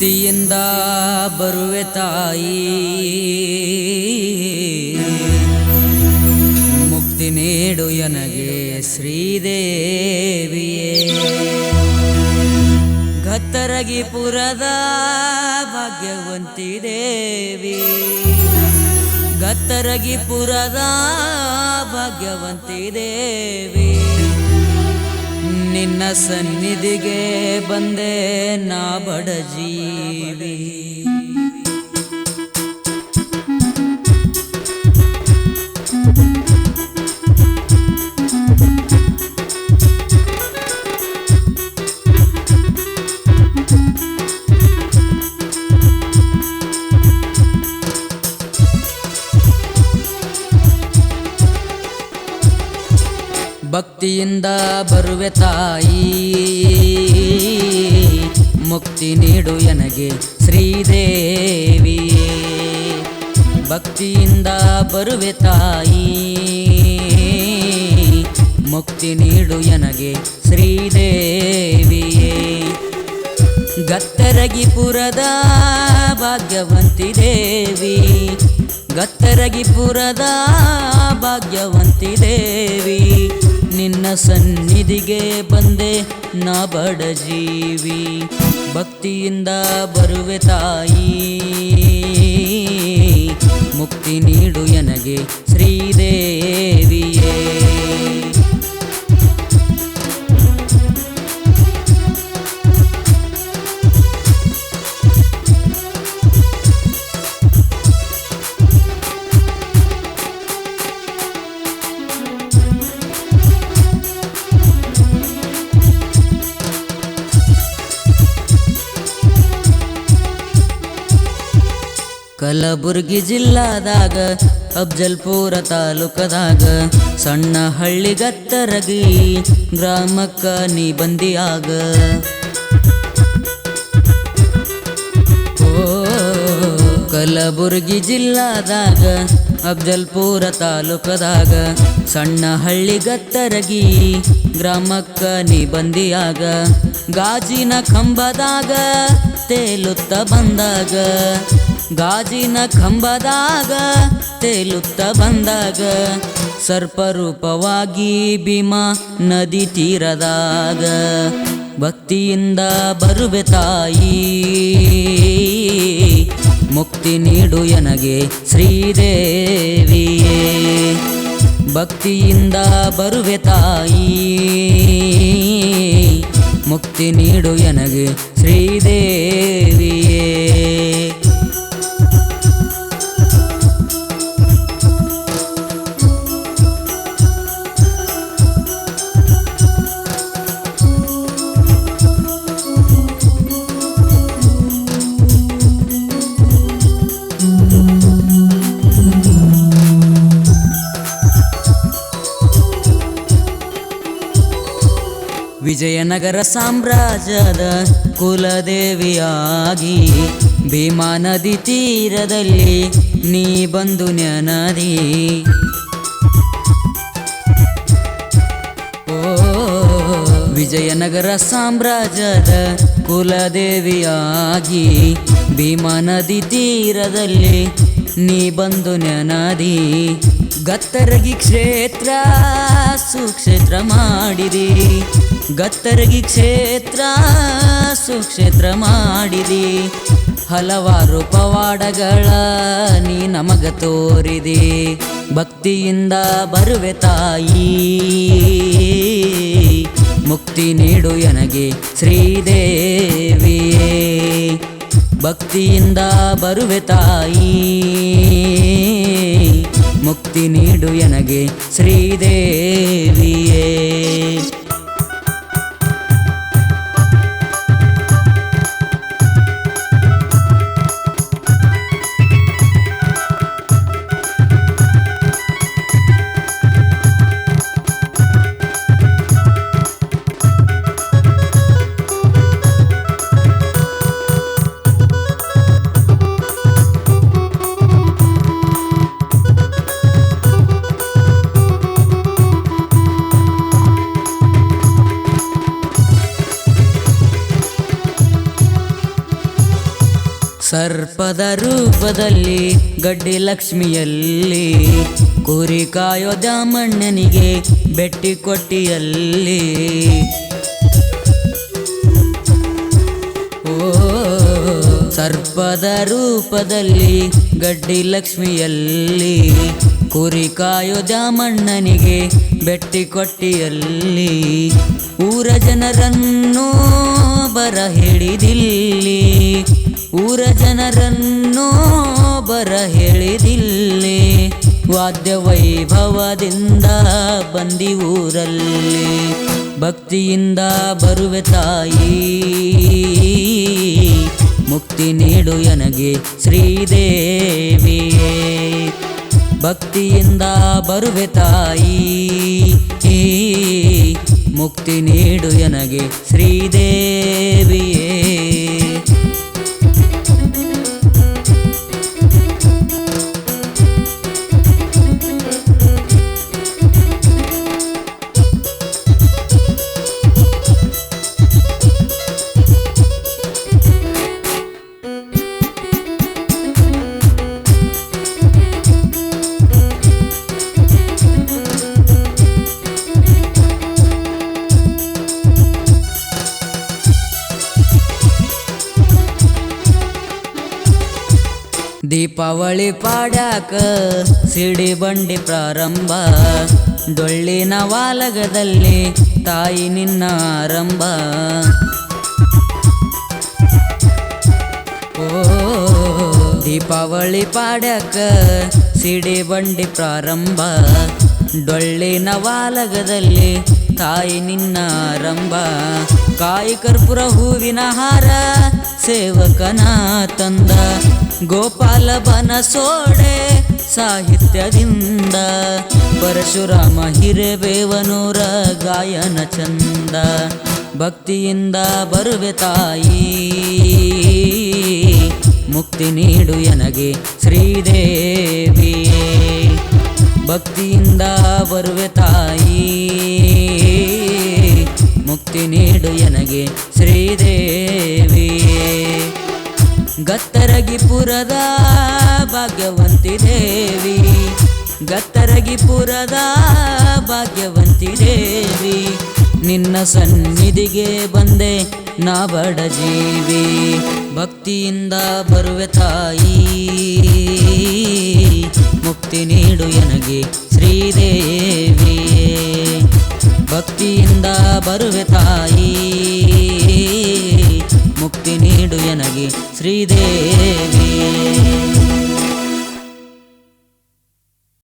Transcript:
ಭಕ್ತಿಯಿಂದ ಬರುವೆ ತಾಯಿ. ಮುಕ್ತಿ ನೀಡು ಎನಗೆ ಶ್ರೀದೇವಿಯೇ. ಗತ್ತರಗಿ ಪುರದ ಭಾಗ್ಯವಂತಿ ದೇವಿ ಗತ್ತರಗಿ ಪುರದ ಭಾಗ್ಯವಂತಿ ದೇವಿ ನಿನ್ನ ಸನ್ನಿಧಿಗೆ ಬಂದೆ ನಾ ಬಡ ಜೀವಿ. ಭಕ್ತಿಯಿಂದ ಬರುವೆ ತಾಯಿ. ಮುಕ್ತಿ ನೀಡು ನನಗೆ ಶ್ರೀದೇವಿ. ಭಕ್ತಿಯಿಂದ ಬರುವೆ ತಾಯಿ. ಮುಕ್ತಿ ನೀಡು ನನಗೆ ಶ್ರೀದೇವಿಯೇ ಗತ್ತರಗಿಪುರದ ಭಾಗ್ಯವಂತಿ ದೇವಿ. ಗತ್ತರಗಿಪುರದ ಭಾಗ್ಯವಂತಿ ದೇವಿ. ನಿನ್ನ ಸನ್ನಿಧಿಗೆ ಬಂದೆ ನಾ ಬಡ ಜೀವಿ. ಭಕ್ತಿಯಿಂದ ಬರುವೆ ತಾಯಿ. ಮುಕ್ತಿ ನೀಡು ಎನಗೆ ಶ್ರೀದೇವಿಯೇ ಕಲಬುರ್ಗಿ ಜಿಲ್ಲಾದಾಗ, ಅಫ್ಜಲ್ಪುರ ತಾಲೂಕದಾಗ ಸಣ್ಣ ಹಳ್ಳಿಗತ್ತರಗಿ ಗ್ರಾಮಕ್ಕ ನೀ ಬಂದಿಯಾಗ. ಓ, ಕಲಬುರ್ಗಿ ಜಿಲ್ಲಾದಾಗ, ಅಫ್ಜಲ್ಪುರ ತಾಲೂಕದಾಗ ಸಣ್ಣ ಹಳ್ಳಿಗತ್ತರಗಿ ಗ್ರಾಮಕ್ಕ ನೀ ಬಂದಿಯಾಗ. ಗಾಜಿನ ಕಂಬದಾಗ, ತೇಲುತ್ತ ಬಂದಾಗ ಗಾಜಿನ ಕಂಬದಾಗ ತೇಲುತ್ತ ಬಂದಾಗ ಸರ್ಪರೂಪವಾಗಿ ಭೀಮಾ ನದಿ ತೀರದಾಗ ಭಕ್ತಿಯಿಂದ ಬರುವೆ ತಾಯಿ. ಮುಕ್ತಿ ನೀಡು ಎನಗೆ ಶ್ರೀದೇವಿಯೇ. ಭಕ್ತಿಯಿಂದ ಬರುವೆ ತಾಯಿ. ಮುಕ್ತಿ ನೀಡು ಎನಗೆ ಶ್ರೀದೇವಿಯೇ. ವಿಜಯನಗರ ಸಾಮ್ರಾಜ್ಯದ ಕುಲದೇವಿಯಾಗಿ ಭೀಮಾ ನದಿ ತೀರದಲ್ಲಿ ನೀ ಬಂದು ನೆನದಿ. ವಿಜಯನಗರ ಸಾಮ್ರಾಜ್ಯದ ಕುಲದೇವಿಯಾಗಿ ಭೀಮಾ ನದಿ ತೀರದಲ್ಲಿ ನೀ ಬಂದು ನೆನದಿ. ಗತ್ತರಗಿ ಕ್ಷೇತ್ರ, ಸುಕ್ಷೇತ್ರ ಮಾಡಿದಿ. ಗತ್ತರಗಿ ಕ್ಷೇತ್ರ, ಸುಕ್ಷೇತ್ರ ಮಾಡಿದಿ. ಹಲವಾರು ಪವಾಡಗಳ ನೀ ನಮಗ ತೋರಿದಿ. ಭಕ್ತಿಯಿಂದ ಬರುವೆ ತಾಯಿ. ಮುಕ್ತಿ ನೀಡು ಎನಗೆ ಶ್ರೀದೇವಿಯೇ. ಭಕ್ತಿಯಿಂದ ಬರುವೆ ತಾಯಿ. ಮುಕ್ತಿ ನೀಡು ಎನಗೆ ಶ್ರೀದೇವಿಯೇ. ಸರ್ಪದ ರೂಪದಲ್ಲಿ ಗಡ್ಡಿ ಲಕ್ಷ್ಮಿಯಲ್ಲಿ, ಕುರಿ ಕಾಯೋ ದಾಮಣ್ಣನಿಗೆ ಬೆಟ್ಟಿ ಕೊಟ್ಟಿಯಲ್ಲಿ. ಸರ್ಪದ ರೂಪದಲ್ಲಿ ಗಡ್ಡಿ ಲಕ್ಷ್ಮಿಯಲ್ಲಿ, ಕುರಿ ಕಾಯೋ ಜಾಮಣ್ಣನಿಗೆ ಬೆಟ್ಟಿ ಕೊಟ್ಟಿಯಲ್ಲಿ. ಊರ ಜನರನ್ನು ಬರ ಹಿಡಿದಿಲ್ಲಿ. ಊರ ಜನರನ್ನು ಬರ ಹೇಳಿದಿಲ್ಲಿ. ವಾದ್ಯ ವೈಭವದಿಂದ ಬಂದಿ ಊರಲ್ಲಿ. ಭಕ್ತಿಯಿಂದ ಬರುವೆ ತಾಯಿ. ಮುಕ್ತಿ ನೀಡು ಎನಗೆ ಶ್ರೀದೇವಿಯೇ. ಭಕ್ತಿಯಿಂದ ಬರುವೆ ತಾಯಿ. ಮುಕ್ತಿ ನೀಡು ಎನಗೆ ಶ್ರೀದೇವಿಯೇ. ದೀಪಾವಳಿ ಪಾಡ್ಯಾಕ ಸಿಡಿ ಬಂಡಿ ಪ್ರಾರಂಭ. ಡೊಳ್ಳಿನ ವಾಲಗದಲ್ಲಿ ತಾಯಿ ನಿನ್ನ ಆರಂಭ. ಓ, ದೀಪಾವಳಿ ಪಾಡ್ಯಾಕ ಸಿಡಿ ಬಂಡಿ ಪ್ರಾರಂಭ. ಡೊಳ್ಳಿನ ವಾಲಗದಲ್ಲಿ ತಾಯಿ ನಿನ್ನ ಆರಂಭ. ಕಾಯಿ ಕರ್ಪೂರ ಹೂವಿನ ಹಾರ ಸೇವಕನ ತಂದ. ಗೋಪಾಲ ಬನಸೋಡೆ ಸಾಹಿತ್ಯದಿಂದ, ಪರಶುರಾಮ ಹಿರೇಬೇವನೂರ ಗಾಯನ ಚಂದ, ಭಕ್ತಿಯಿಂದ ಬರುವೆ ತಾಯಿ. ಮುಕ್ತಿ ನೀಡು ಎನಗೆ ಶ್ರೀದೇವಿ. ಭಕ್ತಿಯಿಂದ ಬರುವೆ ತಾಯಿ. ಮುಕ್ತಿ ನೀಡು ಎನಗೆ ಶ್ರೀದೇವಿಯೇ ಗತ್ತರಗಿಪುರದ ಭಾಗ್ಯವಂತಿ ದೇವಿ ಗತ್ತರಗಿಪುರದ ಭಾಗ್ಯವಂತಿ ದೇವಿ ನಿನ್ನ ಸನ್ನಿಧಿಗೆ ಬಂದೆ ನಾ ಬಡ ಜೀವಿ. ಭಕ್ತಿಯಿಂದ ಬರುವೆ ತಾಯಿ. ಮುಕ್ತಿ ನೀಡು ನನಗೆ ಶ್ರೀದೇವಿ. ಭಕ್ತಿಯಿಂದ ಬರುವೆ ತಾಯಿ. ಎನಗೆ ಶ್ರೀದೇವಿಯೇ